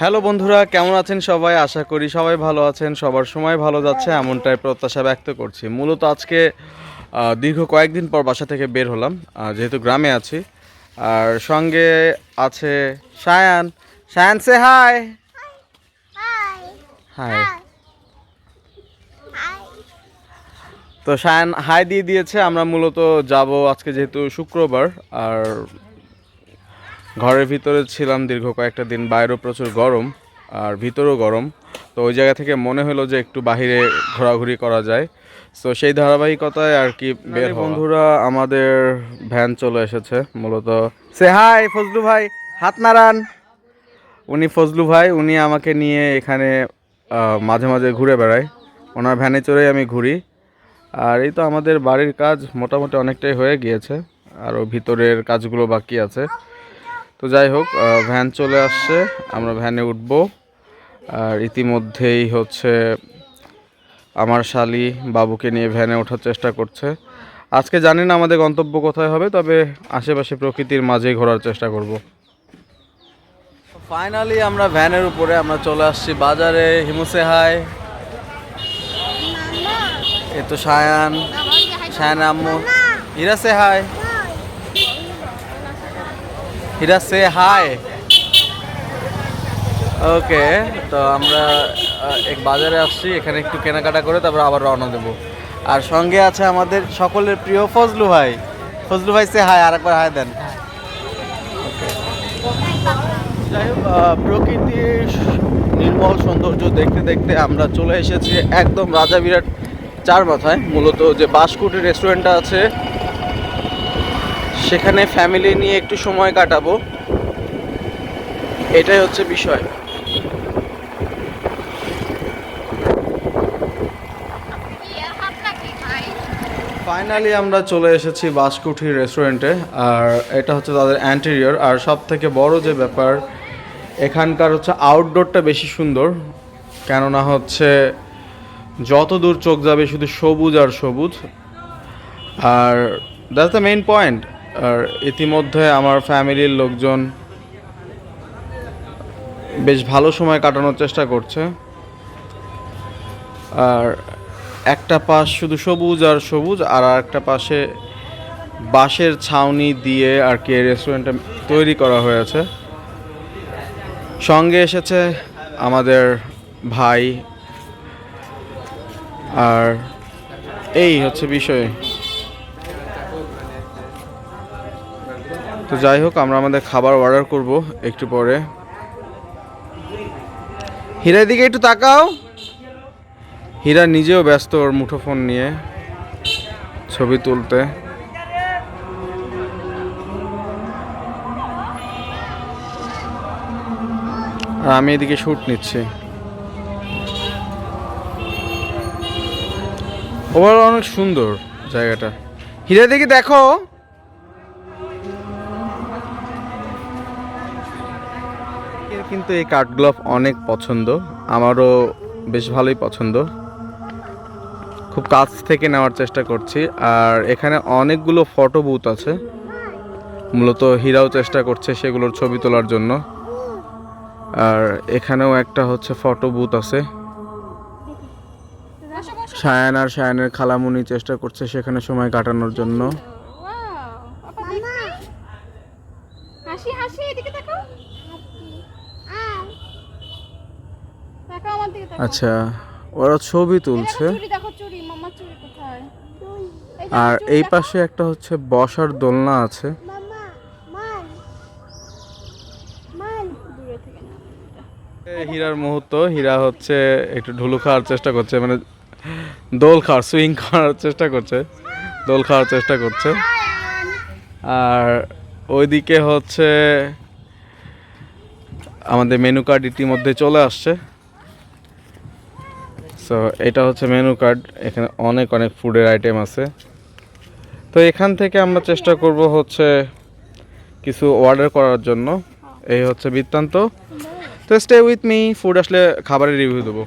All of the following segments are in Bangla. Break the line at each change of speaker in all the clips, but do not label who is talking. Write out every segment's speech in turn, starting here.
হ্যালো বন্ধুরা কেমন আছেন সবাই? আশা করি সবাই ভালো আছেন। সবার সময় ভালো যাচ্ছে এমনটাই প্রত্যাশা ব্যক্ত করছি। মূলত আজকে দীর্ঘ কয়েকদিন পর বাসা থেকে বের হলাম যেহেতু গ্রামে আছি। আর সঙ্গে আছে সায়ান। সায়ান সে হাই হাই তো সায়ান হাই দিয়ে দিয়েছে। আমরা মূলত যাব আজকে যেহেতু শুক্রবার আর ঘরের ভিতরে ছিলাম দীর্ঘ কয়েকটা দিন বাইরেও প্রচুর গরম আর ভিতরেও গরম। তো ওই জায়গা থেকে মনে হলো যে একটু বাইরে ঘোরাঘুরি করা যায়। তো সেই ধারাবাহিকতায় আর কি বের বন্ধুরা আমাদের ভ্যান চলে এসেছে মূলত সে হাই ফজলু ভাই হাত নাড়ান। উনি ফজলু ভাই উনি আমাকে নিয়ে এখানে মাঝে মাঝে ঘুরে বেড়ায়। ওনার ভ্যানে চড়েই আমি ঘুরি। আর এই তো আমাদের বাড়ির কাজ মোটামুটি অনেকটাই হয়ে গিয়েছে। আরও ভিতরের কাজগুলো বাকি আছে। তো যাই হোক ভ্যান চলে আসছে। আমরা ভ্যানে উঠব। আর ইতিমধ্যেই হচ্ছে আমার শালি বাবুকে নিয়ে ভ্যানে ওঠার চেষ্টা করছে। আজকে জানি না আমাদের গন্তব্য কোথায় হবে, তবে আশেপাশে প্রকৃতির মাঝেই ঘোরার চেষ্টা করব। ফাইনালি আমরা ভ্যানের উপরে আমরা চলে আসছি বাজারে। হিমুসে হাই এ তো সায়ান। সায়ান আম্মু। সে হাই হিরা, সে হাই। ওকে, তো আমরা এক বাজারে আসছি, এখানে একটু কেনাকাটা করে তারপর আবার রওনা দেবো। আর সঙ্গে আছে আমাদের সকলের প্রিয় ফজলু ভাই। ফজলু ভাই, সে হাই, আরেকবার হাই দেন। যাই হোক প্রকৃতির নির্মল সৌন্দর্য দেখতে দেখতে আমরা চলে এসেছি একদম রাজা বিরাট চার মাথায়। মূলত যে বাসকুটি রেস্টুরেন্টটা আছে সেখানে ফ্যামিলি নিয়ে একটু সময় কাটাবো। এটাই হচ্ছে বিষয়। ফাইনালি আমরা চলে এসেছি বাসকুঠি রেস্টুরেন্টে আর এটা হচ্ছে তাদের অ্যান্টেরিয়র আর সব থেকে বড় যে ব্যাপার, এখানকার হচ্ছে আউটডোরটা বেশি সুন্দর, কেননা হচ্ছে যত দূর চোখ যাবে শুধু সবুজ আর সবুজ। আর দ্যাটস দ্য মেইন পয়েন্ট আর ইতিমধ্যে আমার ফ্যামিলির লোকজন বেশ ভালো সময় কাটানোর চেষ্টা করছে। আর একটা পাশ শুধু সবুজ আর সবুজ, আর একটা পাশে বাঁশের ছাউনি দিয়ে আর কি রেস্টুরেন্টটা তৈরি করা হয়েছে। সঙ্গে এসেছে আমাদের ভাই। আর এই হচ্ছে বিষয়। তো যাই হোক, আমরা আমাদের খাবার অর্ডার করব একটু পরে। হীরার দিকে একটু তাকাও। হীরা নিজেও ব্যস্ত ওর মুঠোফোন নিয়ে ছবি তুলতে। আর আমি এদিকে শ্যুট নিচ্ছি। ওভারঅল অনেক সুন্দর জায়গাটা। হীরা দিকে দেখো। কিন্তু এই কাঠগ্লোভ অনেক পছন্দ। আমারও বেশ ভালোই পছন্দ। খুব কাছ থেকে নেওয়ার চেষ্টা করছি। আর এখানে অনেকগুলো ফটো বুথ আছে। মূলত হীরাও চেষ্টা করছে সেগুলোর ছবি তোলার জন্য। আর এখানেও একটা হচ্ছে ফটো বুথ আছে। সায়ান আর সায়ানের খালামুনি চেষ্টা করছে সেখানে সময় কাটানোর জন্য
হাসি হাসি এদিকে তাকাও তাকাও আমার দিকে
আচ্ছা ওরা ছবি তুলছে।
দেখো কোথায়?
আর এই পাশে একটা হচ্ছে বসার দোলনা আছে।
মামা দূরে থেকে না
এ হীরার মুহূর্ত হীরা হচ্ছে একটু ঢুলু খাওয়ার চেষ্টা করছে মানে দোল খাওয়ার সুইং খাওয়ার চেষ্টা করছে দোল খাওয়ার চেষ্টা করছে। আর ওইদিকে হচ্ছে আমাদের মেনু কার্ড ইতিমধ্যে চলে আসছে। সো এটা হচ্ছে মেনু কার্ড এখানে অনেক অনেক ফুডের আইটেম আছে। তো এখান থেকে আমরা চেষ্টা করব হচ্ছে কিছু অর্ডার করার জন্য। এই হচ্ছে বৃত্তান্ত। তো স্টে উইথ মি ফুড আসলে খাবারের রিভিউ দেবো।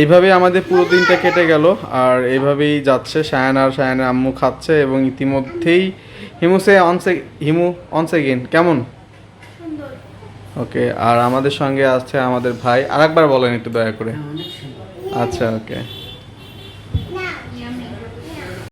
এইভাবেই আমাদের পুরো দিনটা কেটে গেল আর এইভাবেই যাচ্ছে। সায়ান আর সায়ানের আম্মু খাচ্ছে এবং ইতিমধ্যেই হিমু সে অনসে হিমু অনসে গেন কেমন? ওকে আর আমাদের সঙ্গে আছে আমাদের ভাই। আরেকবার বলেন একটু দয়া করে। আচ্ছা ওকে